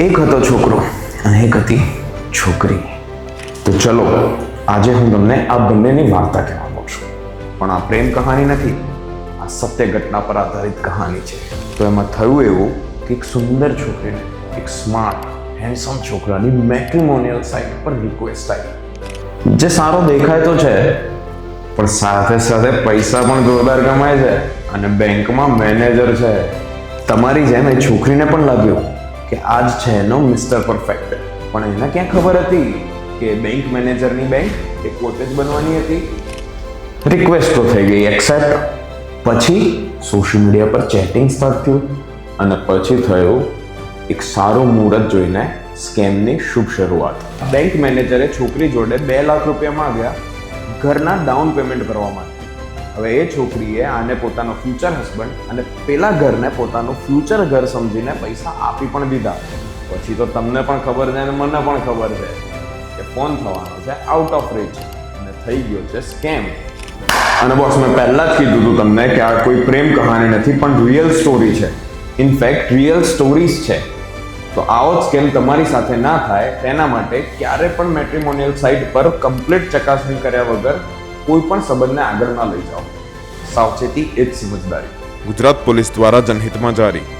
એક હતો છોકરો અને એક હતી છોકરી. તો ચલો, આજે હું તમને આ બંનેની વાર્તા કહેવાનો છું. પણ આ પ્રેમ કહાની નથી, આ સત્ય ઘટના પર આધારિત કહાની છે. તો એમાં થયું એવું કે એક સુંદર છોકરીને એક સ્માર્ટ હેન્ડસમ છોકરાની મેટ્રિમોનિયલ સાઇટ પર રિક્વેસ્ટ આવી. જે સારો દેખાય તો છે, પણ સાથે સાથે પૈસા પણ જોરદાર કમાય છે અને બેંકમાં મેનેજર છે. તમારી જેમ એ છોકરીને પણ લાગ્યું. કે આ જ છે એનો મિસ્ટર પરફેક્ટ પણ એને ક્યાં ખબર હતી કે બેંક મેનેજરની બેંક એ પોતે જ બનવાની હતી? રિક્વેસ્ટ તો થઈ ગઈ એક્સેપ્ટ પછી સોશિયલ મીડિયા પર ચેટિંગ સ્ટાર્ટ થયું અને પછી થયું એક સારું મુહૂર્ત જોઈને સ્કેમની શુભ શરૂઆત. બેંક મેનેજરે છોકરી જોડે બે લાખ રૂપિયા માંગ્યા ઘરના ડાઉન પેમેન્ટ કરવા માટે. હવે એ છોકરીએ આને પોતાનો ફ્યુચર હસબન્ડ અને પેલા ઘરને પોતાનું ફ્યુચર ઘર સમજીને પૈસા આપી પણ દીધા. પછી તો તમને પણ ખબર છે અને મને પણ ખબર છે કે ફોન થવાનો છે આઉટ ઓફ રીચ અને થઈ ગયો છે સ્કેમ અને બોસ મેં પહેલા જ કીધું હતું તમને કે આ કોઈ પ્રેમ કહાની નથી, પણ રિયલ સ્ટોરી છે. ઇનફેક્ટ રિયલ સ્ટોરીઝ છે. તો આવો જ સ્કેમ તમારી સાથે ના થાય, તેના માટે ક્યારે પણ મેટ્રિમોનિયલ સાઇટ પર કમ્પ્લીટ ચકાસણી કર્યા વગર કોઈ પણ સંબંધને આગળ ના લઈ જાઓ. સાવચેતી એ જ સમજદારી. ગુજરાત પોલીસ દ્વારા જનહિતમાં જારી.